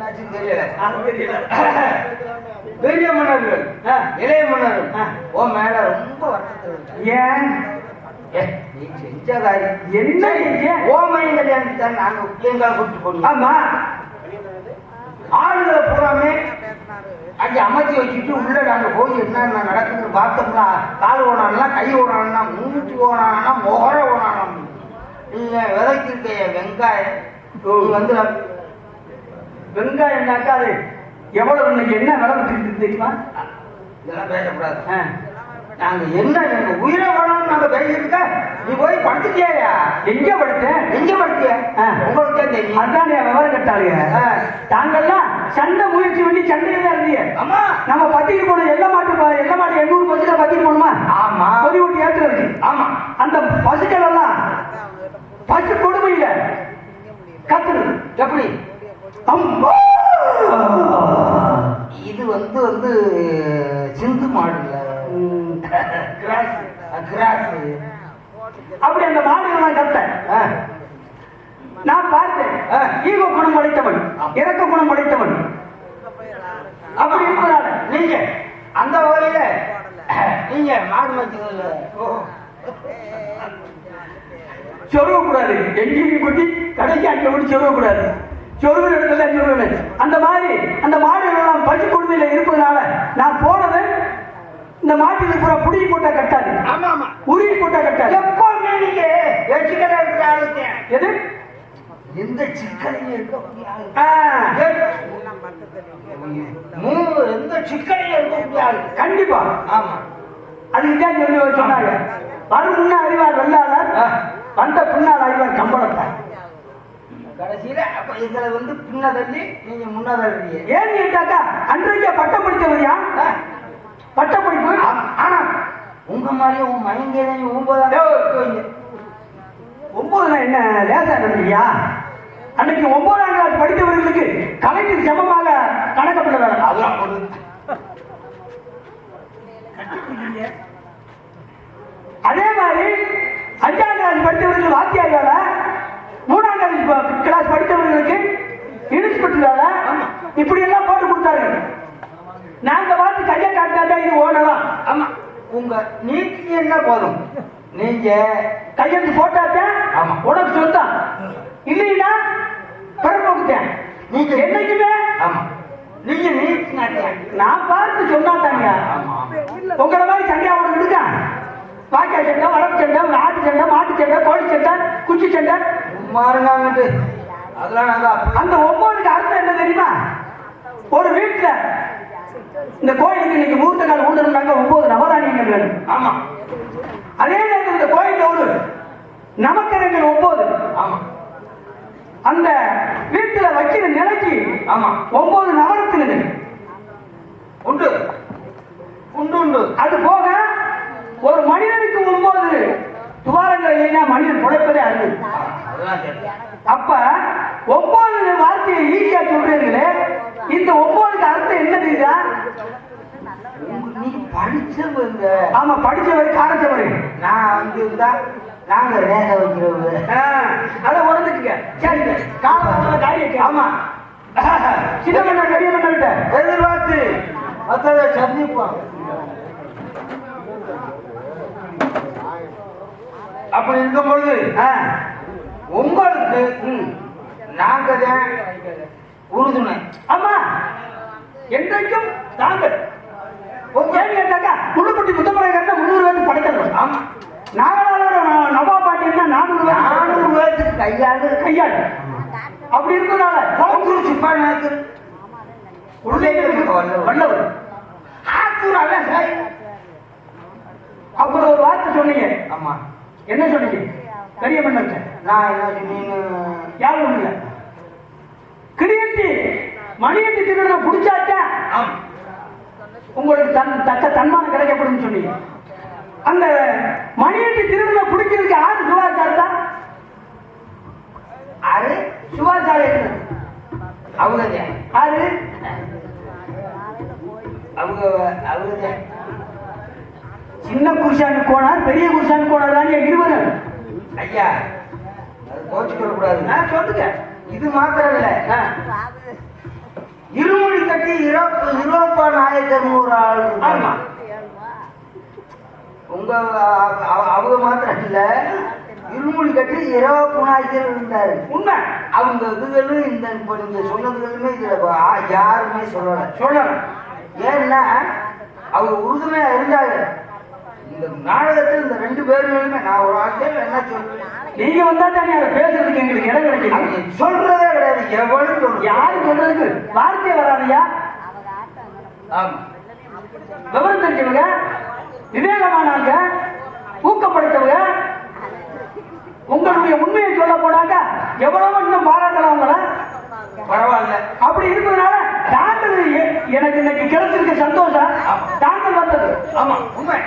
என்னாச்சுன்னு தெரியல. பெரிய மன்னர்கள். இளைய மன்னர்கள். ஓ மேல ரொம்ப வருத்தத்தில். ஏன்? நீ செஞ்ச காரியம் என்ன ஏன்? ஓமையும் கல்யாணத்துக்கு தான் நாங்க எங்களை கூப்பிட்டு போனோம் ஆமா. ஆளுகளை பூராமே அங்க அமைச்சு வச்சுட்டு உள்ள நாங்க போய் என்னென்ன நடக்குதுன்னு பார்த்தோம்னா கால் ஓனானா கை ஓனானா மூச்சு ஓனானா முகர ஓனானா நீங்க விதைச்சிருக்க வெங்காயம் வந்து வெங்காயம்னாக்கா அது எவ்வளவு இன்னைக்கு என்ன விலை விட்டுருக்கு தெரியுமா? இதெல்லாம் பேசக்கூடாது. நாங்க என்ன எங்க உயிரை வேணும்னு நாங்க பேசியிருக்க? நீ போய் படுத்துட்டியா எங்க படுத்தேன் எங்க படுத்திய. உங்களுக்கு தெரியும். அதான் என் விவரம் கட்டாளுங்க. தாங்கெல்லாம் சண்டை முயற்சி பண்ணி சண்டையில தான் இருந்தீங்க. அம்மா நம்ம பத்திக்கு போன எல்ல மாட்டு எல்ல மாட்டு எண்ணூறு பசுல பத்திக்கு போகணுமா ஆமா. கொதி ஊட்டி ஏற்றுறது ஆமா. அந்த பசுக்கள் எல்லாம் பசு கொடுமையில கத்துறது எப்படி? அம்மா! இது வந்து வந்து சிந்து மாடுல கிராஸ் கிராஸ் அப்படி அந்த மாடுகள்லாம் கத்த நான் பார்த்தேன். ஈகோ குணம் படைத்தவன் இறக்க குணம் படைத்தவன் அப்படி இருப்பதால நீங்க அந்த வகையில நீங்க மாடு மேய்ச்சதுல. சொருவ கூடாது எங்கேயும் கொட்டி கடைக்கு அங்கே கொண்டு சொருவ கூடாது சொருகிற இடத்துல சொருவணும் அந்த மாதிரி அந்த மாடுகள் எல்லாம் பசு கொடுமையில இருப்பதனால நான் போனது இந்த மாட்டுக்கு பூரா புடுங்கி போட்டா கட்டாது. ஆமா ஆமா. உருகி போட்டா கட்டாது. எப்பவுமே நீங்க வச்சுக்கிற இருக்கிற எது? எந்த சிக்கலையும் மூணு எந்த சிக்கலையும் ஆளு கண்டிப்பா. ஆமா. அதுக்கு தான் சொல்லி சொன்னாங்க வரும் முன்ன அறிவார் வெள்ளாளர். ஆ. வந்த பின்னால் அறிவார் கம்பளத்தார் கடைசியில அப்ப இதுல வந்து பின்ன தள்ளி நீங்க முன்ன தள்ளுறீங்க. ஏன்னு கேட்டாக்கா அன்றைக்கே பட்டம் படித்தவரியா ஆ, பட்ட படிப்பு ஆனா உங்க மாதிரியே உன் மயங்கேதையும் ஒன்பதாம் வைங்க ஒன்பதுல என்ன லேசா நினைக்கிறியா அன்னைக்கு ஒன்பதாம் கிளாஸ் படித்தவர்களுக்கு கலைஞர் சமமாக கணக்கப்பட்டவர் அதெல்லாம் போடுது அதே மாதிரி அஞ்சாம் கிளாஸ் படித்தவர்களுக்கு வாத்தியார் வேலை மூணாம் கிளாஸ் ப- கிளாஸ் படித்தவர்களுக்கு இன்ஸ்பெக்டர் வேலை இப்படி எல்லாம் போட்டு கொடுத்தாரு. நாங்க பார்த்து கையை காட்டாட்டா இது ஓடலாம். ஆமா. உங்க நீட்டுக்கு என்ன போதும்? நீங்க கையெழுத்து போட்டாத்தான் ஆமா. உனக்கு சொந்தம். இல்லைன்னா பிறப்போக்குத்தேன் நீங்க என்னைக்குமே? ஆமா. நீங்க நான் பார்த்து சொன்னா ஆமா. உங்களை மாதிரி சண்டையா உனக்கு இருக்கா? வாக்கியா சண்டை வளர்ப்பு சண்டை ஆட்டு சண்டை மாட்டு சண்டை கோழி சண்டை குச்சி சண்டை மாறுங்காங்கட்டு அதெல்லாம் நாங்க அப்ப அந்த ஒன்பதுக்கு அர்த்தம் என்ன தெரியுமா? ஒரு வீட்டுல இந்த கோயிலுக்கு இன்னைக்கு மூர்த்த கால் ஊண்டணும்னாங்க ஒன்பது நவதானியங்கள். வேணும் ஆமா. அதே நேரத்தில் இந்த கோயில்ல ஒரு நமக்கரங்கள் ஒன்பது ஆமா. அந்த வீட்டுல வைக்கிற நிலைக்கு ஆமா. ஒன்பது நவரத்தினங்கள். உண்டு. உண்டு உண்டு. அது போக ஒரு மனிதனுக்கு ஒன்பது துவாரங்கள் இல்லைன்னா மனிதன் பிழைப்பதே அறிவு அப்ப ஒன்பது வார்த்தையை ஈஸியா சொல்றீங்களே இந்த ஒன்பதுக்கு அர்த்தம் என்ன தெரியுதா உங்க- நீ படிச்சவங்க. ஆமா படிச்சவர் காரச்சவர் நான் வந்து இருந்தா நாங்க ரேக வைக்கிறவங்க. அதை உணர்ந்துக்குங்க. சரிங்க காலம் காரியம் ஆமா. சின்ன மன்ன பெரிய மன்ன விட்ட எதிர்பார்த்து. மற்றதை சந்திப்போம். அப்படி இருக்கும் பொழுது உங்களுக்கு நாங்க தான் உறுதுணை. ஆமா. என்றைக்கும் உங்க ஏன்னு கேட்டாக்கா முள்ளுக்குட்டி முத்தமலை கட்ட முன்னூறு பேருக்கு படைக்கணும் ஆமா. நாகலாளோட நவா பாட்டின்னா நானூறு நானூறு பேருக்கு கையாண்டு கையாள். அப்படி இருக்கிறனால கோங்கூர் சிப்பாய் நாயக்கர் பிள்ளைங்களுக்கு வல்லவர். ஆத்தூர் அல்ல சாய். அப்புறம் ஒரு வார்த்தை சொன்னீங்க. ஆமா. என்ன சொன்னீங்க? பெரிய மன்னர்கிட்ட. நான் என்ன சொன்னீங்க யாரும் இல்லை கிரியட்டி மணியட்டி திருவிழா பிடிச்சாச்சா? உங்களுக்கு தன் தக்க தன்மானம் கிடைக்கப்படும் சொன்னீங்க. அந்த மணியட்டி திருவிழா பிடிக்கிறதுக்கு யாரு? சுவாச்சாரா ஆறு சுவாச்சார அவங்க தான். யாரு? அவங்க அவங்க தான். சின்ன குருசாமி கோணார் பெரிய குருசாமி கோணார் தான் இருவரும். ஐயா. அது கோச்சுக்கிற கூடாது நான் சொல்லுங்க. இது மாத்திரம் இல்ல. இருமொழி கட்டி இரோப்ப யூரோப்பா நாயக்கர்னு ஒரு ஆள் ஆமா. உங்க அவங்க மாத்திரம் இல்ல இருமொழி கட்டி இரவு நாயக்கர் இருந்தாரு. உண்மை. அவங்க இதுகளும் இந்த இப்போ நீங்க சொன்னதுகளுமே இதுல யாருமே சொல்லல. சொல்லணும் ஏன்னா அவங்க உறுதுணையா இருந்தாங்க. இந்த நாடகத்தில் இந்த ரெண்டு பேருமே நான் ஒரு ஆட்கள் என்ன சொல்றேன் நீங்க வந்தா தானே அதை பேசுறதுக்கு எங்களுக்கு இடம் கிடைக்குது. சொல்றதே கிடையாது. எவனும் சொல்றது? யாரு சொல்றதுக்கு? வார்த்தை வராதையா விவரம் தெரிஞ்சவங்க விவேகமானவங்க ஊக்கப்படுத்தவங்க உங்களுடைய உண்மையை சொல்ல போனாங்க எவ்வளவோ இன்னும் பாராட்டலாம் உங்களை. பரவாயில்ல. அப்படி இருப்பதனால எ- எனக்கு இன்னைக்கு கிடைச்சிருக்க சந்தோஷம் தாங்கள் வந்தது. ஆமா உண்மை.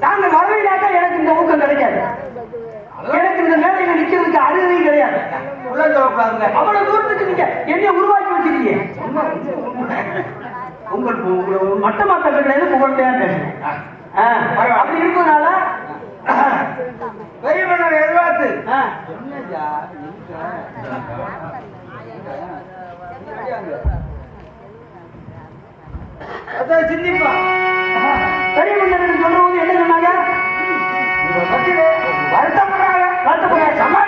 தாங்கள் வரலைனாக்கா எனக்கு இந்த ஊக்கம் கிடைக்காது. எனக்கு இந்த வேலையில நிக்கிறதுக்கு அருகதையும் கிடையாது. அவ்வளவு தூரத்துக்கு நீங்க என்னைய உருவாக்கி வச்சிருக்கீங்க. உங்கள் மட்டமா பேச கிடையாது புகழ்ந்தே பேசுறேன். அப்படி மன்னர் எதிர்பார்த்து. சிந்திப்பா. பெரிய என்ன சொன்னாங்க? உங்களை பத்தி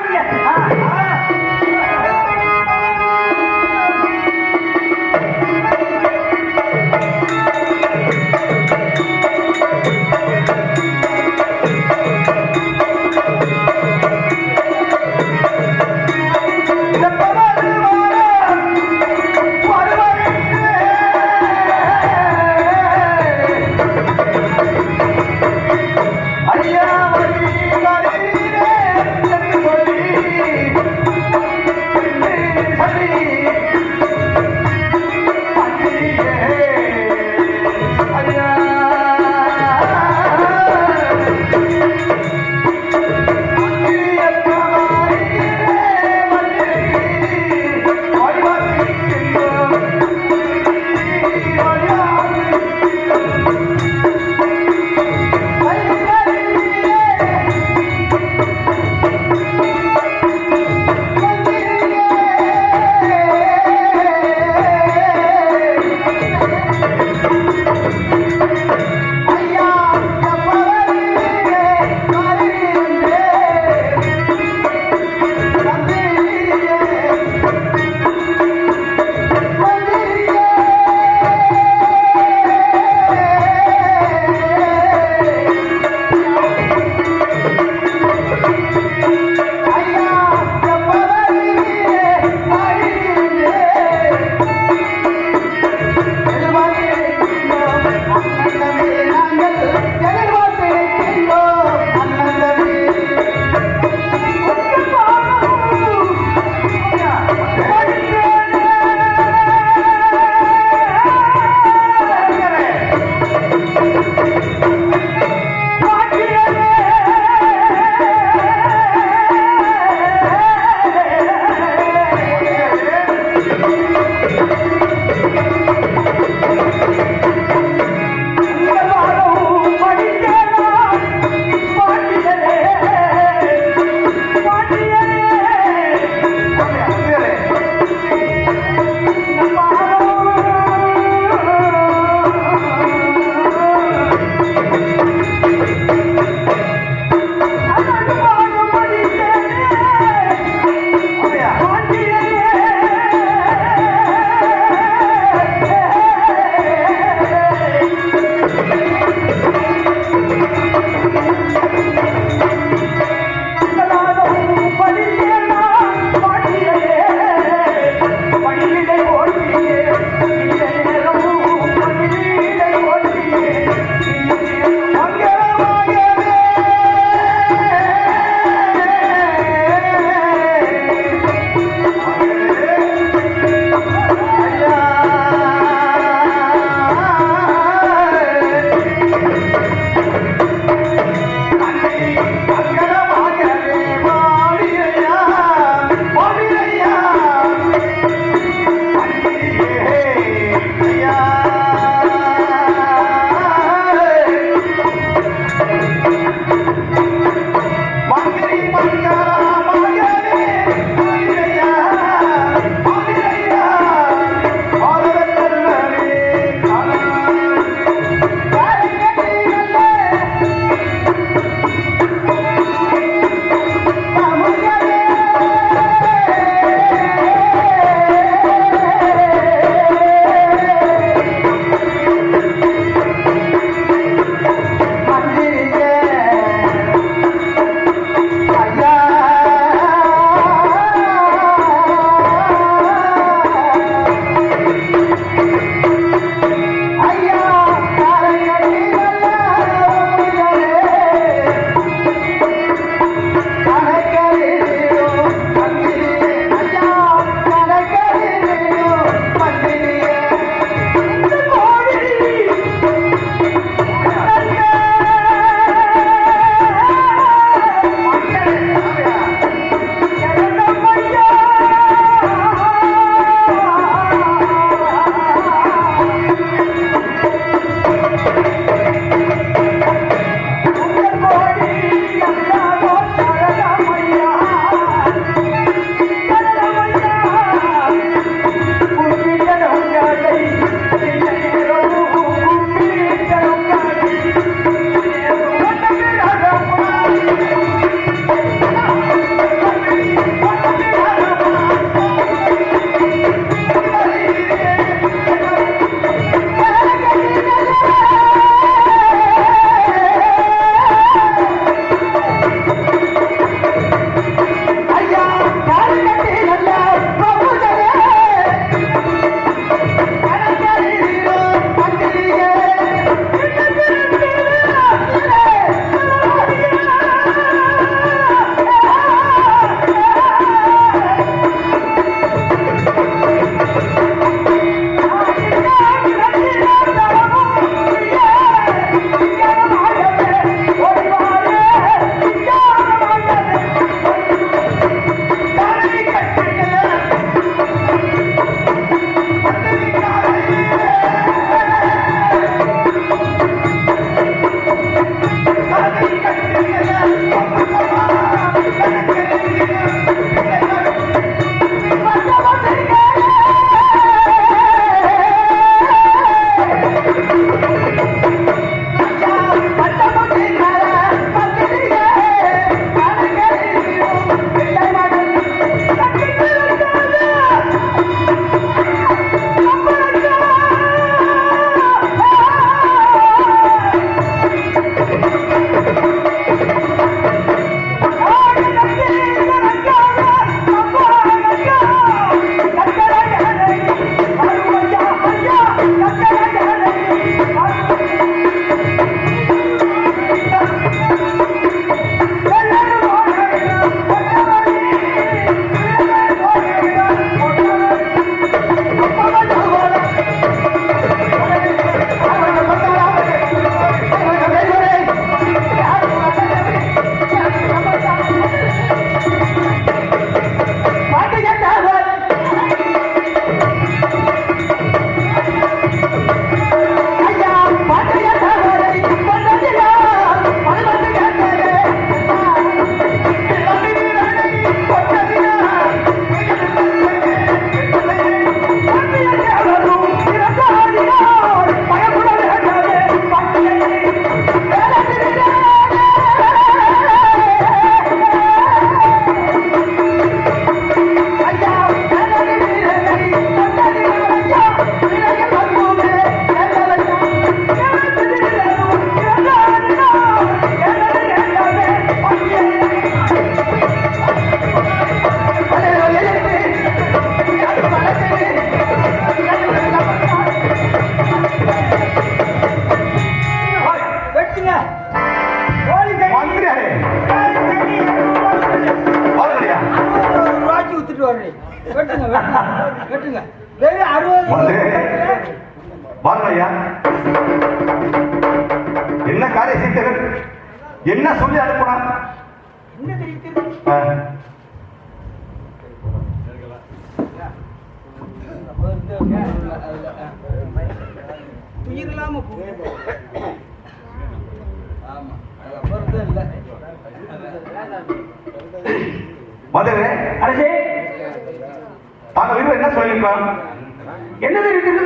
என்னது இருக்குது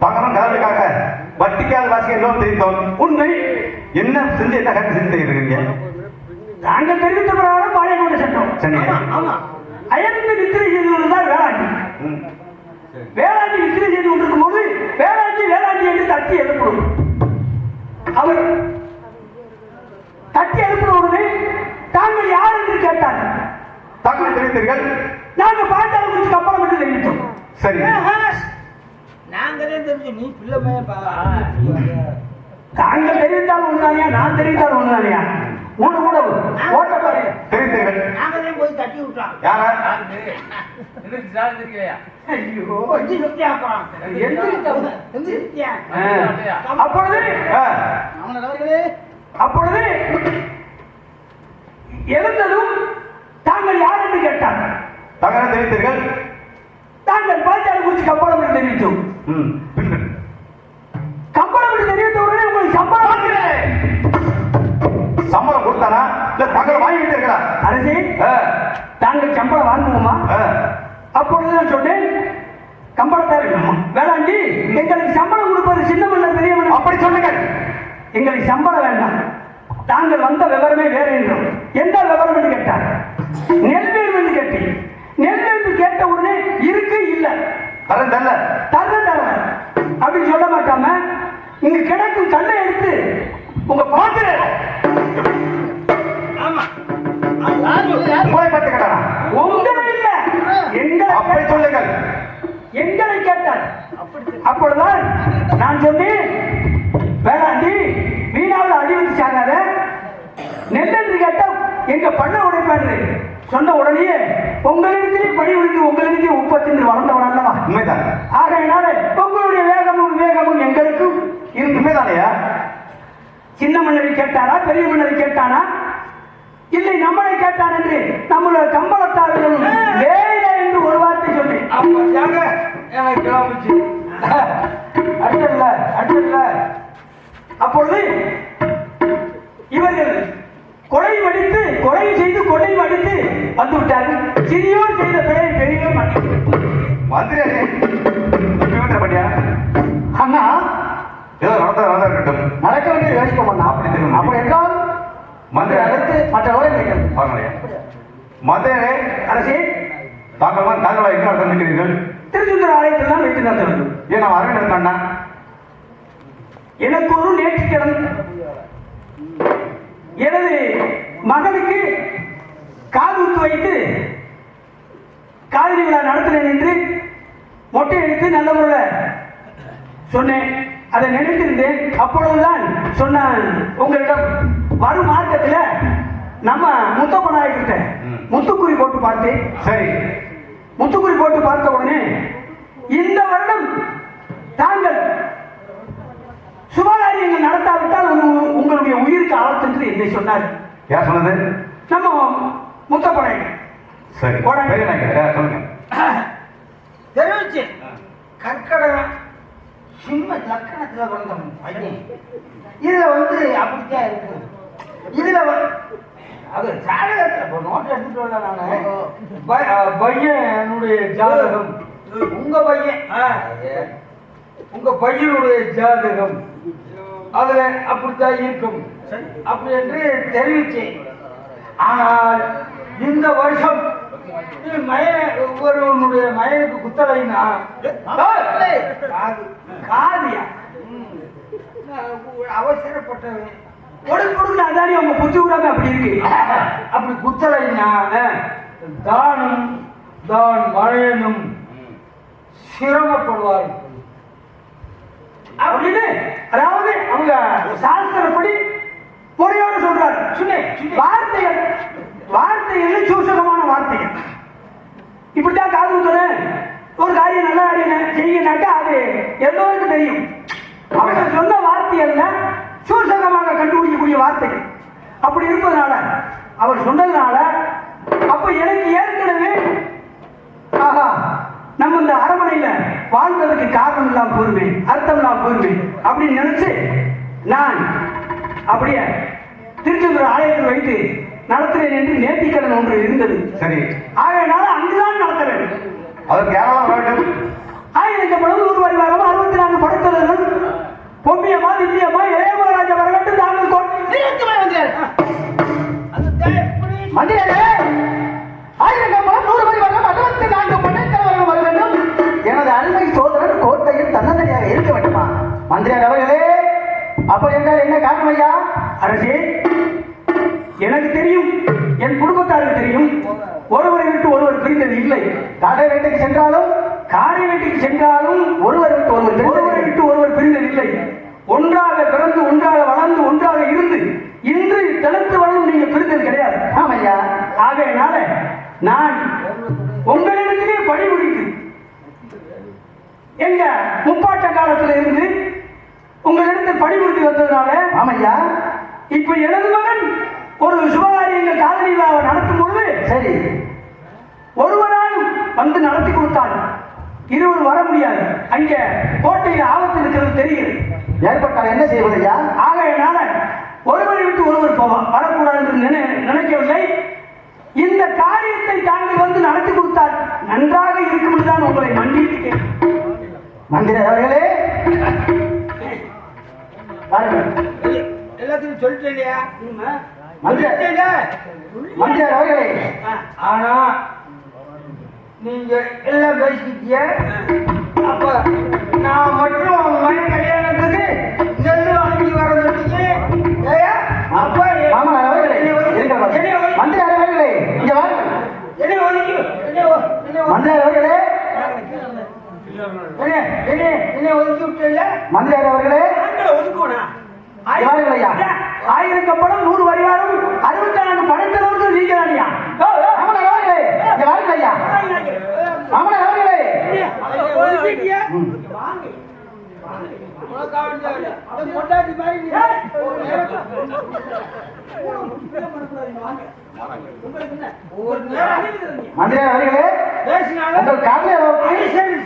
பகவன் கடவுளுக்காக வட்டிக்காத வாசிக்க லோன் தெரிவித்தோம். உண்மை. என்ன செஞ்சு என்ன கட்டு செஞ்சு இருக்கீங்க நாங்கள் தெரிவித்த பிரகாரம் பாளையங்கோட்டை சட்டம். சொன்னீங்க ஆமா அயர்ந்து நித்திரை செய்து கொண்டிருந்தார் வேளாண்டி. ம். வேளாண்டி நித்திரை செய்து கொண்டிருக்கும் போது வேளாண்டி வேளாண்டி என்று தட்டி எழுப்படும் அவர் தட்டி எழுப்பின உடனே தாங்கள் யார்? என்று கேட்டார். தாங்கள் தெரிவித்தீர்கள். நாங்கள் பாட்டாளி குறித்து கப்பலம் என்று தெரிவித்தோம். சரி. நாங்களே தெரிஞ்சு நீ பிள்ளைமே தாங்கள் தெரிவித்தால் ஒன்றானியா நான் தெரிவித்தால் ஒன்றானியா மூணு கூட ஓட்ட பாரு. தெரிவித்தீர்கள் நாங்களே போய் தட்டி விட்டோம் யாரா? அப்பொழுது? எழுந்ததும் தாங்கள் யார் என்று கேட்டார் தாங்கள் நெல் என்று கேட்டா எங்க பண்ண உடைப்பாரு சொன்ன உடனே உங்களிடத்திலே பணி உரிந்து உங்களிடத்திலே உற்பத்தி வளர்ந்தவன் அல்லவா? உண்மைதான். ஆகையினால உங்களுடைய வேகமும் விவேகமும் எங்களுக்கும் இருந்து உண்மைதானையா சின்ன மன்னரை கேட்டாரா பெரிய மன்னரை கேட்டானா? இல்லை நம்மளை கேட்டான் என்று நம்மளுடைய கம்பளத்தார்கள் வேலை என்று ஒரு வார்த்தை எனக்கு கிளம்பிச்சு. அடிச்சல்ல அடிச்சல்ல அப்பொழுது இவர்கள் கொலை மடித்து கொலை செய்து கொலை மடித்து வந்து விட்டார்கள் சிறியோர் செய்த பிழை இப்படி பண்ணியா அண்ணா ஏதோ நடந்த நடந்தா இருக்கட்டும். நடக்க வேண்டிய யோசிக்க மாட்டான் அப்படி தெரியும். அப்படி என்றால் மந்திரி அடுத்து மற்றவரை மந்திரி அரசே. தாங்கள் தாங்களா எங்க நடந்திருக்கிறீர்கள் திருச்செந்தூர் ஆலயத்தில் தான் வைத்து நடத்த வேண்டும் ஏன் நான் எனக்கு ஒரு நேற்றுக்கிழமை எனது மகனுக்கு காது குத்து வைத்து காதலி விழா நடத்தினேன் என்று மொட்டை அடித்து நல்ல முறையில் சொன்னேன். அதை நினைத்திருந்தேன். அப்பொழுதுதான் சொன்னான் உங்களிடம் வரும் மார்க்கத்தில் நம்ம முத்தப்ப நாயக்கிட்ட ம். முத்துக்குறி போட்டு பார்த்தேன். சரி. முத்துக்குறி போட்டு பார்த்த உடனே இந்த வருடம் தாங்கள் சுபகாரியங்கள் நடத்தாவிட்டால் உங்க- உங்களுடைய உயிருக்கு ஆபத்து என்று என்னை சொன்னார். யார் சொன்னது? நம்ம முத்தப்படை சரி. சொல்லுங்க? தெரிவிச்சு. கற்கடகம் சிம்ம லக்கணத்துல பிறந்த பையன். இதுல வந்து அப்படித்தான் இருக்கு. இதுல அது ஜாதகத்துல இப்போ நோட் எடுத்துட்டு வரல நானு. பை- அஹ் பையன் என்னுடைய ஜாதகம் உங்க பையன். உங்க பையனுடைய ஜாதகம். அதுல அப்படித்தான் இருக்கும். அப்படி என்று தெரிவிச்சேன் ஆனால் இந்த வருஷம் ஒருவனுடைய மயனுக்கு குத்தலைன்னா காது. காதியா? அவசரப்பட்டவன். கொடுக்கு கொடுக்கு அதானே புத்தி விடாம அப்படி இருக்கு. அப்படி குத்தலைன்னா தானும் தான் மழையனும் சிரமப்படுவார்கள். அப்படின்னு அதாவது அவங்க சாஸ்திரப்படி முறையோடு சொல்றாரு. சொன்னேன், வார்த்தைகள் வார்த்தைகள் சூசகமான வார்த்தைகள். இப்படித்தான் காது ஊத்துறேன் ஒரு காரியம் நல்ல காரியம் செய்யினாக்கா அது எல்லோருக்கும் தெரியும். அவங்க சொன்ன வார்த்தைகள்ல சூசகமாக கண்டுபிடிக்கக்கூடிய வார்த்தைகள். அப்படி இருப்பதனால அவர் சொன்னதுனால அப்ப எனக்கு ஏற்கனவே ஆஹா நம்ம இந்த அரமனையில வாழ்ந்ததுக்கு இல்லாம போருமே அர்த்தம் இல்லாம போருமே அப்படின்னு நினைச்சு நான் அப்படியே திருச்செந்தூர் ஆலயத்தில் வைத்து நடத்துறேன் என்று நேர்த்திக்கடன் ஒன்று இருந்தது. சரி. ஆகையினால அங்குதான் நடத்துறேன். யாரெல்லாம் வர வேண்டும் ஆயிரத்தி பொழுது ஒரு வருவாரம் அறுபத்தி நான்கு படைத்தவர்கள் பொம்மியம்மா திவ்யம்மா இளைய மகாராஜா வர வேண்டும் தாங்கள் மந்திரே மந்திரியார் அவர்களே அப்படி என்றால் என்ன காரணம் ஐயா? அரசே எனக்கு தெரியும் என் குடும்பத்தாருக்கு தெரியும். ஒருவரை விட்டு ஒருவர் பிரிந்தது இல்லை. காடை வேட்டைக்கு சென்றாலும் காரை வீட்டுக்கு சென்றாலும் ஒருவர் விட்டு ஒருவர் பிரிந்தது ஒருவரை இல்லை. விட்டு ஒருவர் பிரிந்ததில்லை ஒன்றாக பிறந்து ஒன்றாக வளர்ந்து ஒன்றாக இருந்து இன்று தளர்த்து வளரும் நீங்க பிரிந்தது கிடையாது. ஆம் ஐயா. ஆகையினால நான் உங்களிடத்திலே பணிபுரிந்து எங்க முப்பாட்ட காலத்துல இருந்து உங்களிடத்தில் பணிபுரிந்து வந்ததுனால ஆம் ஐயா இப்ப எனது மகன் ஒரு சுபகாரியங்கள் காதலி விழாவை நடத்தும் பொழுது சரி. ஒருவராலும் வந்து நடத்தி கொடுத்தால் இருவர் வர முடியாது. அங்க கோட்டையில் ஆபத்து இருக்கிறது தெரிகிறது. ஏற்பட்டால் என்ன செய்வது ஐயா ஆகையினால ஒருவரை விட்டு ஒருவர் போவா- வரக்கூடாது என்று நினை நினைக்கவில்லை. இந்த காரியத்தை தாங்கள் வந்து நடத்தி கொடுத்தால் நன்றாக இருக்கும் தான் உங்களை மன்னித்து. மந்திரர் அவர்களே. எல்லாத்தையும் சொல்லிட்டேன் இல்லையா? மந்திரர் அவர்களே ஆனா நீங்க எல்லாம் பேசிக்கிட்டீங்க அப்ப நான் மட்டும் உங்க மகன் கல்யாணத்துக்கு நெல் வாங்கி வர சொன்னீங்க ஏய்யா? அப்ப மாமனார் அவர்களே மந்திரர் அவர்களே இங்க வாருங்கள் என்னை ஒதுக்கி அவர்களே என்னை என்னை என்னை ஒதுக்கி விட்டல மந்திரர் அவர்களே? ஐயா. ஆயிரக்கப்படம் நூறு வரிவாரம் அறுபத்தி நான்கு படைத்தவர்கள் நீங்க தானியா மாமனார் அவர்களே உங்கள் காதலி அளவுக்கு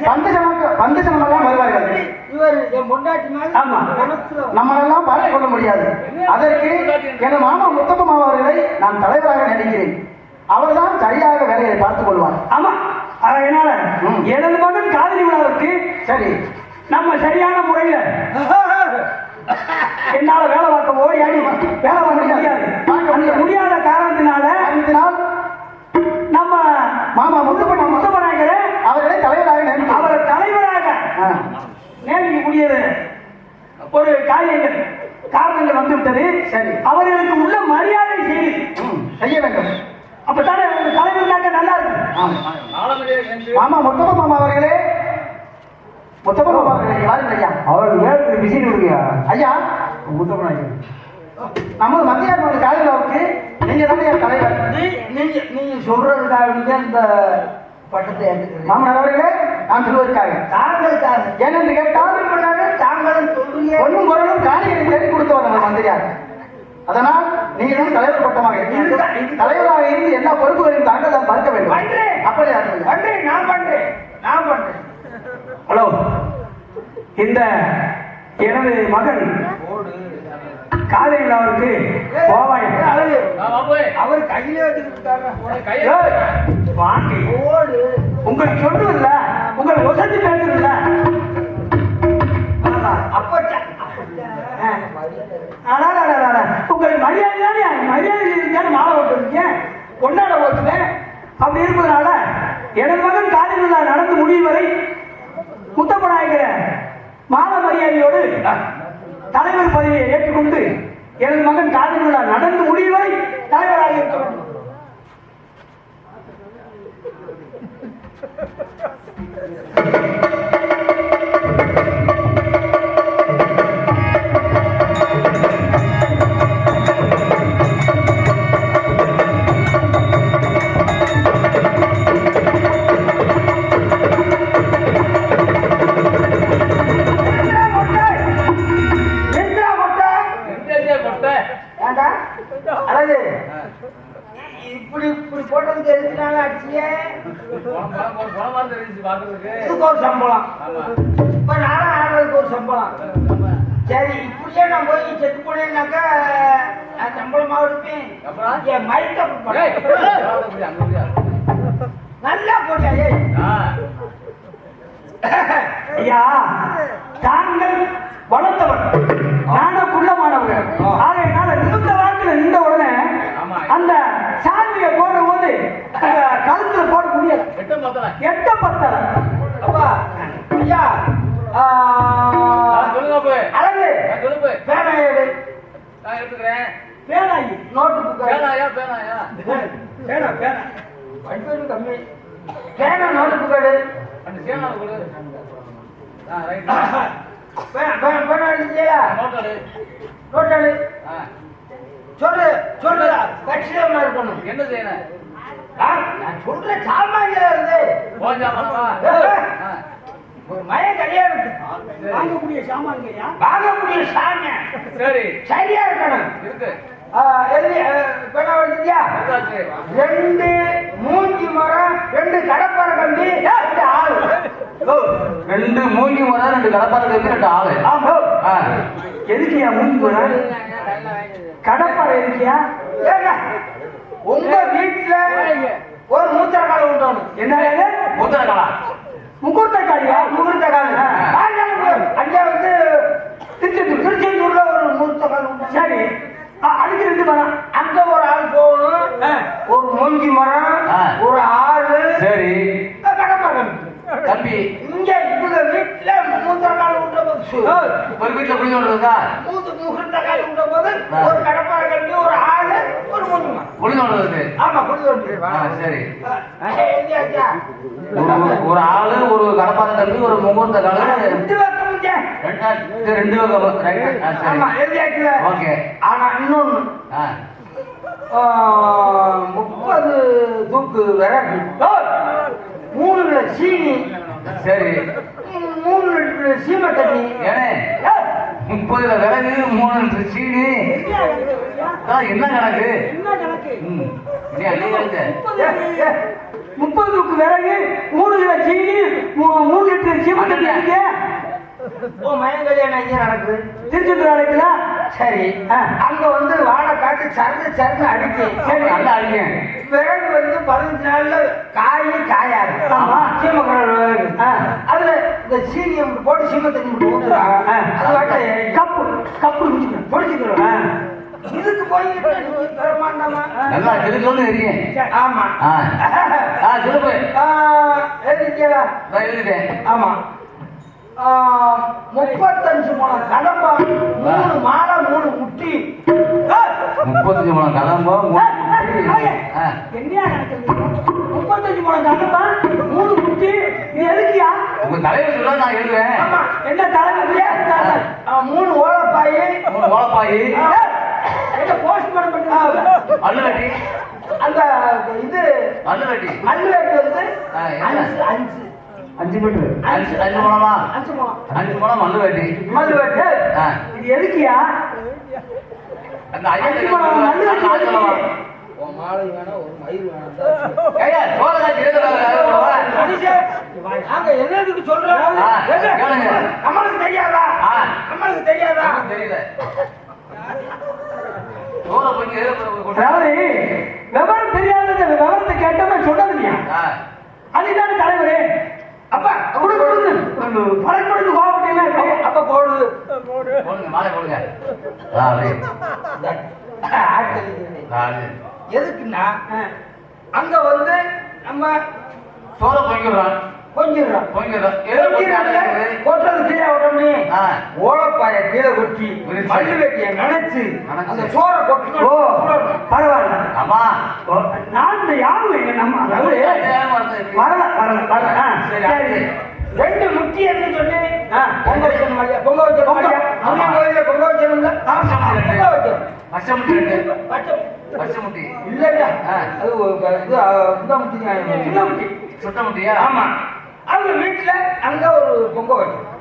பந்து சமக்க பந்து சமமெல்லாம் வருவார்கள் இவர் நம்மளெல்லாம் பார்த்துக் கொள்ள முடியாது. அதற்கு எனது மாமா முத்தப்ப மாமா அவர்களை நான் தலைவராக நினைக்கிறேன். அவர்தான் சரியாக வேலையை பார்த்துக் கொள்வார். ஆமா. அதனால. எனது மகன் காதலி விழாவுக்கு சரி. நம்ம சரியான முறையில என்னால வேலை பார்க்க ஓடி ஆடி வேலை பார்க்க முடியாது. அந்த முடியாத. காரணத்தினால நம்ம மாமா முத்தப்ப மாமா முத்தப்பநாயகரை அவர்களை தலைவராக நினைக்கிறேன் அவரை தலைவராக ஆ. நியமிக்கக்கூடியது ஒரு காரியங்கள் காரணங்கள் வந்து விட்டது சரி. அவர்களுக்கு உள்ள மரியாதை செய்து. செய்ய வேண்டும். அப்பதானே ஒரு தலைவர்னாக்க நல்லா இருக்கு ஆம். முத்தப்ப மாமா அவர்களே. முத்தப்ப மாமா அவர்களே இங்க வாருங்கள் ஐயா. அவருக்கு வேறு விசிட் கொடுங்க ஐயா. முத்தப்பநாயகன் நமது மத்திய அரசு காலையிலாவுக்கு நீங்க தானே தலைவர். நீங்க நீங்க சொல்றதுக்காக வேண்டிய இந்த பட்டத்தை ஏற்றுக்கிறேன் மாமனார் அவர்களே நான் சொல்வதற்காக தாங்களுக்காக ஏனென்று கேட்டால் தாங்களும் சொல்றீங்க பொண்ணும் குரலும் காணிகளை தேடி கொடுத்தவர் நம்ம மந்திரியார். அதனால் நீங்க தான் தலைவர் பட்டமாக இருக்கீங்க. தலைவராக இருந்து எல்லா பொறுப்புகளையும் தாங்கள் தான் பார்க்க வேண்டும். பண்றேன். அப்படி ஆகுங்க. பண்றேன் நான் பண்றேன் நான் பண்றேன் ஹலோ. இந்த எனது மகன் விழாவிற்கு கோவாய் அழகு. அவர் கையில வச்சுக்கிட்டு வாங்க. ஓடு. உங்களுக்கு சொல்றதில்ல. உங்களை ஒசத்தி பேசுறதில்ல. அப்பச்சா? அடாடாடாடா. உங்களுக்கு மரியாதை தானே மரியாதை இருக்கான்னு மாலை ஓட்டுறீங்க கொண்டாட ஓட்டுவேன் அப்படி இருப்பதனால எனது மகன் காதல் விழா நடந்து முடியும் வரை முத்தப்பநாயகர மாலை மரியாதையோடு தலைவர் பதவியை ஏற்றுக்கொண்டு எனது மகன் காதல் விழா நடந்து முடியும் வரை தலைவராக இருக்க வேண்டும். Thank you. மயக்க வேணாயி நோட்டு புக்கு பேனா பேனா. படிப்பது கம்மி. பேனா நோட்டு புக்கு எடு. பேனா பேனா பேனா எடுத்தியா நோட்டு எடு. சொல்லு சொல்லுடா கட்சியமா இருக்கணும் என்ன செய்யணும் நான் சொல்ற சாமான்ல இருந்து. ஒரு மய கல்யாணத்துக்கு வாங்கக்கூடிய சாமான்கையா வாங்கக்கூடிய சாமியம் சரி. சரியா இருக்கணும். இருக்கு. ரெண்டு மூஞ்சி மரம் ரெண்டு கடப்பாறை கம்பி ரெண்டு ஆளு. ஓ, ரெண்டு மூங்கி மரம் ரெண்டு கடப்பாறை கம்பி ரெண்டு ஆளு. ஆ. எதுக்கியா மூஞ்சி போற கடப்பாறை இருக்கியா உங்க வீட்டுல ஒரு மூத்திர கால உண்டோணும் என்ன இது? மூத்தரங்களா முகூர்த்த காலியா முகூர்த்த கால அங்கே வந்து திருச்செந்தூர் திருச்செந்தூர்ல ஒரு முகூர்த்த கால உண்டு. சரி. அதுக்கு ரெண்டு மரம். அங்க ஒரு ஆள் போகணும். ஒரு மூங்கி மரம். ஒரு ஆளு சரி. தம்பி. இங்க இவங்க வீட்டுல மூத்திர கால உண்ட போது ஒரு வீட்டுல குடிச்சு கொண்டிருக்கா மூத்து முகூர்த்த கால உண்ட போது. ஒரு கடப்பாறை கம்பி ஒரு ஆளு ஒரு மூங்கி மரம். குடிச்சு கொண்டிருக்கு ஆமா வந்து ஆ, சரி எழுதியாச்சா ஒரு ஒரு ஆளு கடப்பாறை தம்பி ஒரு முகூர்த்த காலு விட்டு வைக்க முடியாது ரெண்டு ஓகே. ஆனா இன்னொன்னு ஆ ஆ, முப்பது தூக்கு விறகு மூணு கிலோ சீனி சரி ம், மூணு லிட்டர் சீமை தண்ணி ஏனே முப்பதுல விறகு மூணு லிட்டர் சீனி அதான் என்ன கணக்கு? என்ன கணக்கு? ம். நீ அள்ளி கணக்கு? ஏ, ஏ, முப்பதுக்கு விறகு மூணு கிலோ சீனி மூணு லிட்டர் இருக்கீங்க ஓ கல்யாணம் இங்கே நடக்குது திருச்செந்தூர் அழைக்கல சரி. அங்க வந்து வாழை காத்து சருந்து சருந்து சரி நல்லா அடிங்க. விறகு வந்து பதினஞ்சு நாள்ல காய் காயாது. ஆமா. சீமக்கடல். அதுல இந்த சீனியை மட்டும் போட்டு சீமை தண்ணி மட்டும் ஊத்துறாங்க. ஆ. அது வாட்ட கப்பு கப்பு பொடிச்சுக்கிறோம். இதுக்கு போய் நல்லா கிழக்கு தெரியும் ஆமா. ஆ. சொல்லு ஆ, எழுதிட்டியா? நான் எழுதிட்டேன். ஆமா. ஆ, முப்பத்தஞ்சு முழம் கடம்பா மூணு மாலை மூணு முட்டி. முப்பத்தஞ்சு மூணு கதம்போ ஆ என்னையா கணக்கு முப்பத்தஞ்சு முழம் கணப்பா மூணு குட்டி இது எதுக்கியா உங்க தலைவர் சொல்ல நான் எழுதுவேன். ஆமா. என்ன தலைவர்? ஆ, மூணு ஓலப்பாயி. மூணு ஓலப்பாயி. வெட்டி அந்த இது மல்லு வெட்டு வந்து? அஞ்சு அஞ்சு. அஞ்சு மீட்டர் அஞ்சு அஞ்சு. மூலமா அஞ்சு முழம் அஞ்சு மூலம் மல்லு வெட்டி மல்லு வெட்டு இது எதுக்கியா அந்த ஐயா அஞ்சு வெட்டி? உன் மாலை வேணாம் ஒரு மயில் வேணாம். ஐயா சோழ காட்சி எழுதுறாங்க மனுஷே, நாங்க என்னதுக்கு சொல்றோம். நம்மளுக்கு தெரியாதா? ஆ. நம்மளுக்கு தெரியாதா? தெரியல. அதாவது விவரம் தெரியாத விவரத்தை கேட்டவன் சொன்னது இல்லையா ஆ. அதுதானே தலைவரே. அப்பா கொடு கொடுங்க பழம் கொடுத்து கோவப்பட்டீங்கன்னா எப்படி? அப்ப போடு. போடுங்க மாலை போடுங்க. எதுக்குன்னா. அங்க வந்து நம்ம சோழ பொங்கிடுறான் அடைக்கிறது. கொட்டுறது கீழே உடனே ஓலப்பாய கீழே கொட்டி. மல்லு வெட்டிய நினைச்சு. அந்த சோறை கொட்டணும் ஓ. பரவாயில்ல. ஆமா. நான் யாரும் எங்க நம்ம அதாவது வரல வரல வரல. சரி, ரெண்டு முட்டி என்று சொல்லி. பொங்க வைக்கணும் ஐயா பொங்க வைக்கணும். ஐயா கோயில்ல பொங்க வைக்கணும்ல? பொங்க வைக்கணும். பச்சை- இல்ல இல்ல ஆ. அது இது இந்த முட்டி. சின்ன முட்டி. சுட்ட முட்டியா? ஆமா. அவங்க வீட்டுல அங்க ஒரு பொங்க வைக்கணும்.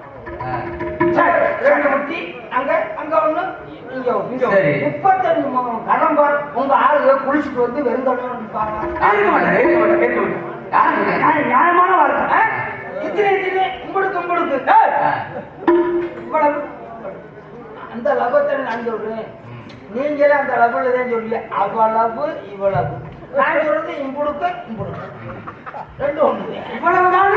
ரெண்டு முட்டி அங்க அங்க ஒண்ணு. முப்பத்தஞ்சு மு- கடம்பா உங்க ஆளுங்க குளிச்சுட்டு வந்து? நியாய- நியாயமான வார்த்தை? இத்தனை இத்தனை ஆ. இவ்வளவு. அந்த லபத்தை நான் சொல்றேன். நீங்களே அந்த லபுல தான் சொல்லி அவ்வளவு இவ்வளவு. நான் சொல்றது இம்புடுக்க இம்புடுக்க. ரெண்டு ஒண்ணு இவ்வளவு நாள்